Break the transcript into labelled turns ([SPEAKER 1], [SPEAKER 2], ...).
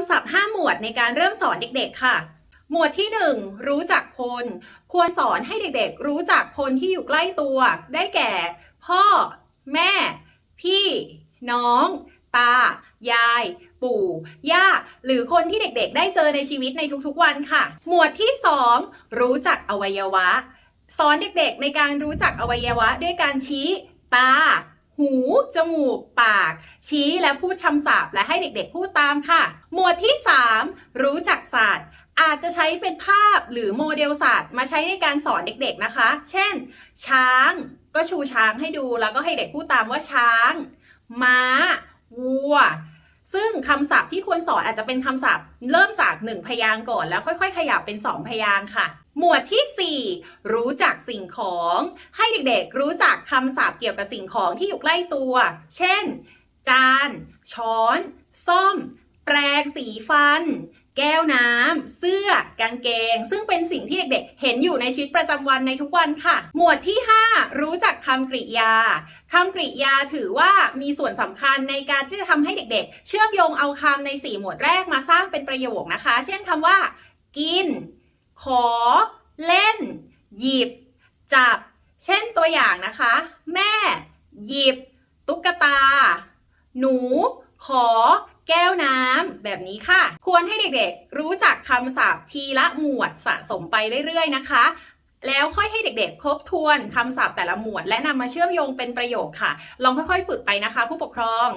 [SPEAKER 1] ำศัพท์ 5 หมวดในการเริ่มสอนเด็กๆ ค่ะ หมวดที่ 1 รู้จักคน ควรสอนให้เด็กๆ รู้จักคนที่อยู่ใกล้ตัว ได้แก่ พ่อ แม่ พี่ น้อง ตา ยาย ปู่ ย่า หรือคนที่เด็กๆ ได้เจอในชีวิตในทุกๆ วันค่ะ หมวดที่ 2 รู้จักอวัยวะ สอนเด็กๆ ในการรู้จักอวัยวะ ด้วยการชี้ ตา หู จมูก ปาก ชี้และพูดคำศัพท์และให้เด็กๆพูดตามค่ะ หมวดที่ 3 รู้จักศาสตร์อาจจะใช้เป็นภาพหรือโมเดลศาสตร์มาใช้ในการสอนเด็กๆนะคะ เช่น ช้างก็ชูช้างให้ดูแล้วก็ให้เด็กพูดตามว่าช้าง ม้า วัว ซึ่งคำศัพท์ที่ควรสอนอาจจะเป็นคำศัพท์ เริ่มจาก 1 พยางค์ก่อนแล้วค่อย ๆ ขยับเป็น 2 พยางค์ค่ะ หมวดที่ 4 รู้จักสิ่งของ ให้เด็กๆรู้จักคำศัพท์เกี่ยวกับสิ่งของที่อยู่ใกล้ตัว เช่น จาน ช้อน ส้อม แปรงสีฟัน แก้วน้ำ เสื้อ กางเกง ซึ่งเป็นสิ่งที่เด็กๆ เห็นอยู่ในชีวิตประจำวันในทุกวันค่ะ หมวดที่ 5 รู้จักคำกริยาคำกริยาถือว่ามีส่วนสำคัญในการที่จะทำให้เด็กๆ เชื่อมโยงเอาคำใน 4 หมวดแรกมาสร้างเป็นประโยคนะคะ เช่นคำว่า กิน ขอ เล่น หยิบ จับ เช่นตัวอย่างนะคะ แม่ หยิบ ตุ๊กตา หนู ขอ แก้วน้ำแบบนี้ค่ะ ควรให้เด็กๆ รู้จักคำศัพท์ทีละหมวดสะสมไปเรื่อยๆ นะคะแล้วค่อยให้เด็กๆ ครบทวนคำศัพท์แต่ละหมวด และนำมาเชื่อมโยงเป็นประโยคค่ะ ลองค่อยๆ ฝึกไปนะคะ ผู้ปกครอง